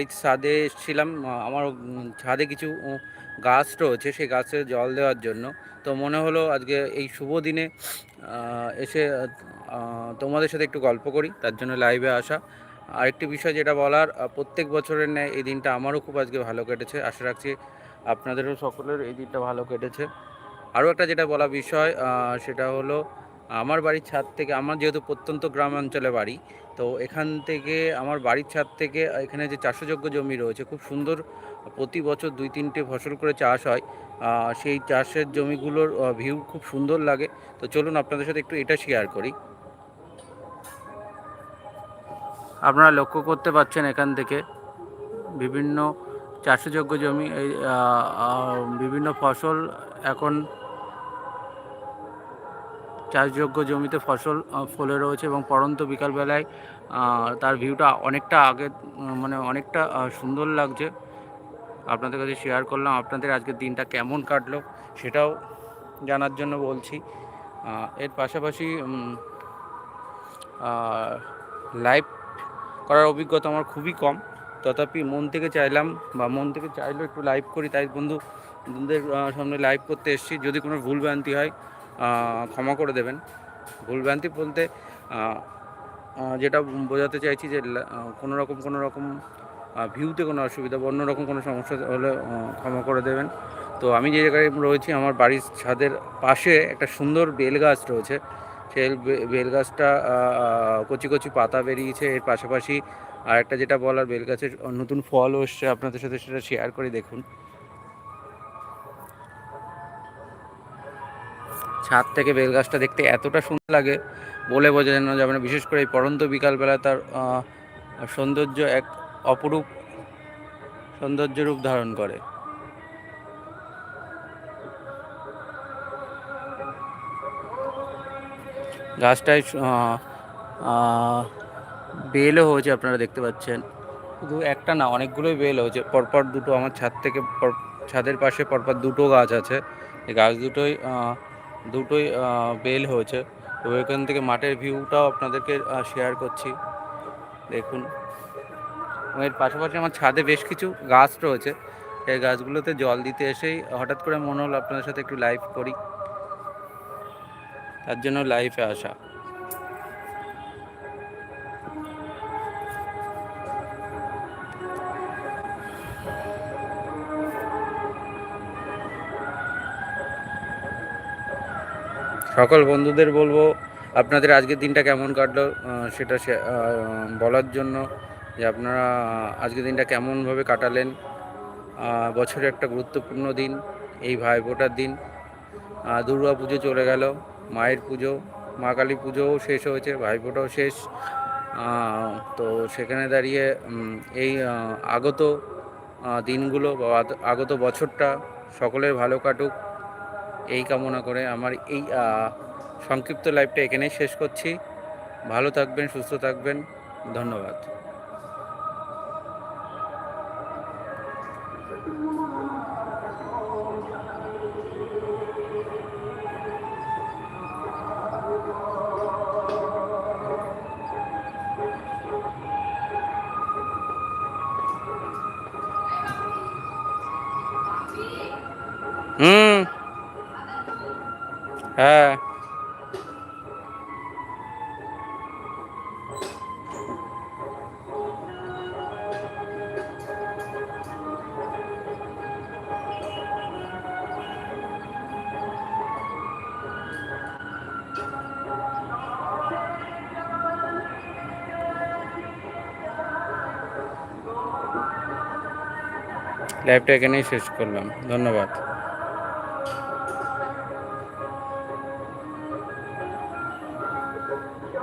এই ছাদে এসেছিলাম আমার ছাদে কিছু গাছ রয়েছে সেই গাছে জল দেওয়ার জন্য। তো মনে হলো আজকে এই শুভ দিনে এসে তোমাদের সাথে একটু গল্প করি, তার জন্য লাইভে আসা। আরেকটি বিষয় যেটা বলার প্রত্যেক বছরের ন্যায় এই দিনটা আমারও খুব আজকে ভালো কেটেছে। আশা রাখছি আপনাদেরও সকলের এই দিনটা ভালো কেটেছে। আরও একটা যেটা বলা বিষয় সেটা হলো আমার বাড়ির ছাদ থেকে, আমার যেহেতু প্রত্যন্ত গ্রাম অঞ্চলে বাড়ি, তো এখান থেকে আমার বাড়ির ছাদ থেকে, এখানে যে চাষযোগ্য জমি রয়েছে, খুব সুন্দর প্রতি বছর দুই তিনটে ফসল করে চাষ হয়। সেই চাষের জমিগুলোর ভিউ খুব সুন্দর লাগে। তো চলুন আপনাদের সাথে একটু এটা শেয়ার করি। আপনারা লক্ষ্য করতে পাচ্ছেন এখান থেকে বিভিন্ন চাষযোগ্য জমি বিভিন্ন ফসল এখন চাষযোগ্য জমিতে ফসল ফলে রয়েছে এবং পরন্ত বিকালবেলায় তার ভিউটা অনেকটা আগে মানে অনেকটা সুন্দর লাগছে। আপনাদের কাছে শেয়ার করলাম, আপনাদের আজকের দিনটা কেমন কাটলো সেটাও জানার জন্য বলছি। এর পাশাপাশি লাইভ করার অভিজ্ঞতা আমার খুবই কম। তথাপি মন থেকে চাইলাম, বা মন থেকে চাইলেও একটু লাইভ করি। তাই বন্ধু, বন্ধুদের সামনে লাইভ করতে এসেছি। যদি কোনো ভুল ভ্রান্তি হয় ক্ষমা করে দেবেন। ভুলভ্রান্তি বলতে যেটা বোঝাতে চাইছি যে কোনো রকম কোনো রকম ভিউতে কোনো অসুবিধা বা অন্যরকম কোনো সমস্যা হলে ক্ষমা করে দেবেন। তো আমি যে জায়গায় রয়েছি, আমার বাড়ির ছাদের পাশে একটা সুন্দর বেল গাছ রয়েছে। সেই বেল গাছটা কচি কচি পাতা বেরিয়েছে। এর পাশাপাশি আর একটা যেটা বলার বেল গাছের নতুন ফলও এসছে। আপনাদের সাথে সেটা শেয়ার করে, দেখুন। ছাদ থেকে বেল গাছটা দেখতে এতটা সুন্দর লাগে, বলে বোঝানো যাবে না বিশেষ করে এই পরন্ত বিকালবেলা তার সৌন্দর্য এক অপরূপ সৌন্দর্য রূপ ধারণ করে। গাছটায় বেলও হয়েছে আপনারা দেখতে পাচ্ছেন। শুধু একটা না, অনেকগুলোই বেল হয়েছে। পরপর দুটো আমার ছাদ থেকে ছাদের পাশে পরপর দুটো গাছ আছে। এই গাছ দুটোই দুটোই বেল হয়েছে। তো এখান থেকে মাঠের ভিউটাও আপনাদেরকে শেয়ার করছি। দেখুন। এর পাশাপাশি আমার ছাদে বেশ কিছু গাছ রয়েছে। এই গাছগুলোতে জল দিতে এসেই হঠাৎ করে মনে হলো আপনাদের সাথে একটু লাইভ করি। তার জন্য লাইভে আসা। সকল বন্ধুদের বলব, আপনাদের আজকের দিনটা কেমন কাটলো সেটা বলার জন্য যে আপনারা আজকের দিনটা কেমনভাবে কাটালেন। বছরে একটা গুরুত্বপূর্ণ দিন, এই ভাই ভাইফোঁটার দিন। দুর্গা পুজো চলে গেল, মায়ের পুজো, মা কালী পুজোও শেষ হয়েছে ভাইফোঁটাও শেষ। তো সেখানে দাঁড়িয়ে এই আগত দিনগুলো বা আগত বছরটা সকলের ভালো কাটুক। এই কামনা করে আমার এই সংক্ষিপ্ত লাইভটা এখানেই শেষ করছি। ভালো থাকবেন, সুস্থ থাকবেন। ধন্যবাদ। হ্যাঁ লাইভটা এখানেই শেষ করলাম ধন্যবাদ